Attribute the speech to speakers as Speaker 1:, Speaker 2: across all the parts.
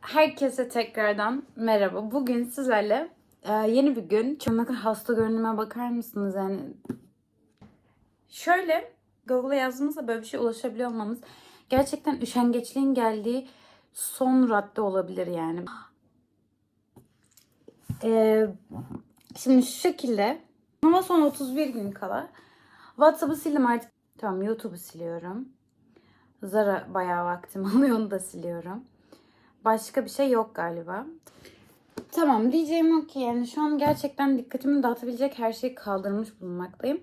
Speaker 1: Herkese tekrardan merhaba. Bugün sizlerle e, yeni bir gün. Çok hasta görünüme bakar mısınız yani? Şöyle Google'a yazdığımızda böyle bir şey ulaşabiliyor olmamız gerçekten üşengeçliğin geldiği son radde olabilir yani. E, şimdi şu şekilde ama son 31 gün kala WhatsApp'ı sildim artık. Tamam YouTube'u siliyorum. Zara bayağı vaktim alıyor onu da siliyorum. Başka bir şey yok galiba. Tamam diyeceğim o ki yani şu an gerçekten dikkatimi dağıtabilecek her şeyi kaldırmış bulunmaktayım.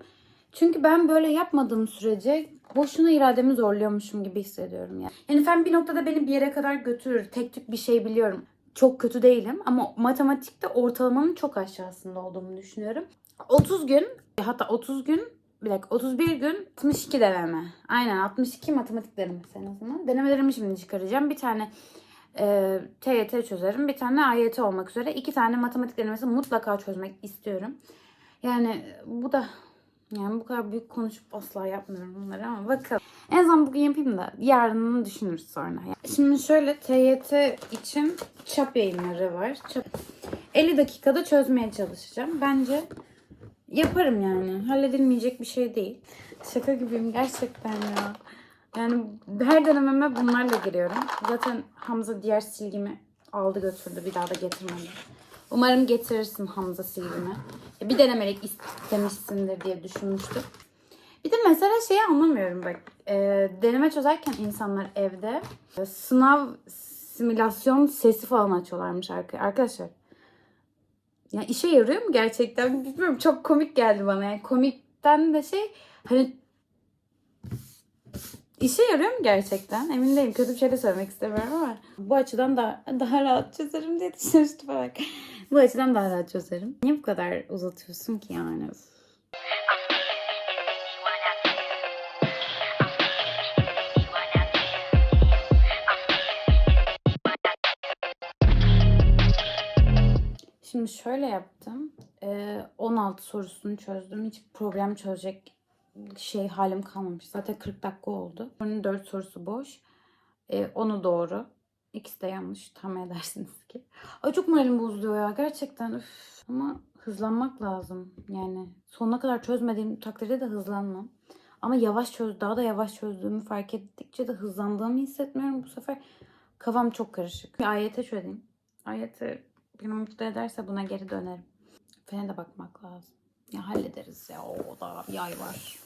Speaker 1: Çünkü ben böyle yapmadığım sürece boşuna irademi zorluyormuşum gibi hissediyorum yani. Yani fen bir noktada beni bir yere kadar götürür. Tek tük bir şey biliyorum. Çok kötü değilim ama matematikte ortalamanın çok aşağısında olduğumu düşünüyorum. 30 gün hatta 30 gün bir dakika 31 gün 62 deneme. Aynen 62 matematik denemesi en azından. Denemelerimi şimdi çıkaracağım. Bir tane e, TYT çözerim. Bir tane AYT olmak üzere. iki tane matematik denemesi mutlaka çözmek istiyorum. Yani bu da yani bu kadar büyük konuşup asla yapmıyorum bunları ama bakalım. En azından bugün yapayım da yarını düşünürüz sonra. Şimdi şöyle TYT için çap yayınları var. Çap. 50 dakikada çözmeye çalışacağım. Bence yaparım yani. Halledilmeyecek bir şey değil. Şaka gibiyim gerçekten ya. Yani her denememe bunlarla giriyorum. Zaten Hamza diğer silgimi aldı götürdü. Bir daha da getirmedi. Umarım getirirsin Hamza silgimi. Ya Bir denemelik istemişsindir diye düşünmüştüm. Bir de mesela şeyi anlamıyorum bak. E, deneme çözerken insanlar evde e, sınav simülasyon sesi falan açıyorlarmış arka- arkadaşlar. Ya işe yarıyor mu gerçekten bilmiyorum çok komik geldi bana. Yani komikten de şey hani İşe yarıyor mu gerçekten? Emin değilim. Kötü bir şey de söylemek istemiyorum ama bu açıdan da daha rahat çözerim diye düşünmüştüm bak. Bu açıdan daha rahat çözerim. Niye bu kadar uzatıyorsun ki yani? Şimdi şöyle yaptım. Ee, 16 sorusunu çözdüm. Hiç problem çözecek şey halim kalmamış. Zaten 40 dakika oldu. Bunun 4 sorusu boş. Ee, onu doğru. İkisi de yanlış. Tahmin edersiniz ki. Ay çok moralim bozuluyor ya. Gerçekten. Üf. Ama hızlanmak lazım. Yani sonuna kadar çözmediğim takdirde de hızlanmam. Ama yavaş çöz, daha da yavaş çözdüğümü fark ettikçe de hızlandığımı hissetmiyorum bu sefer. Kafam çok karışık. Bir ayete çözeyim. Ayete beni mutlu ederse buna geri dönerim. Fene de bakmak lazım. Ya hallederiz ya. O da bir ay var.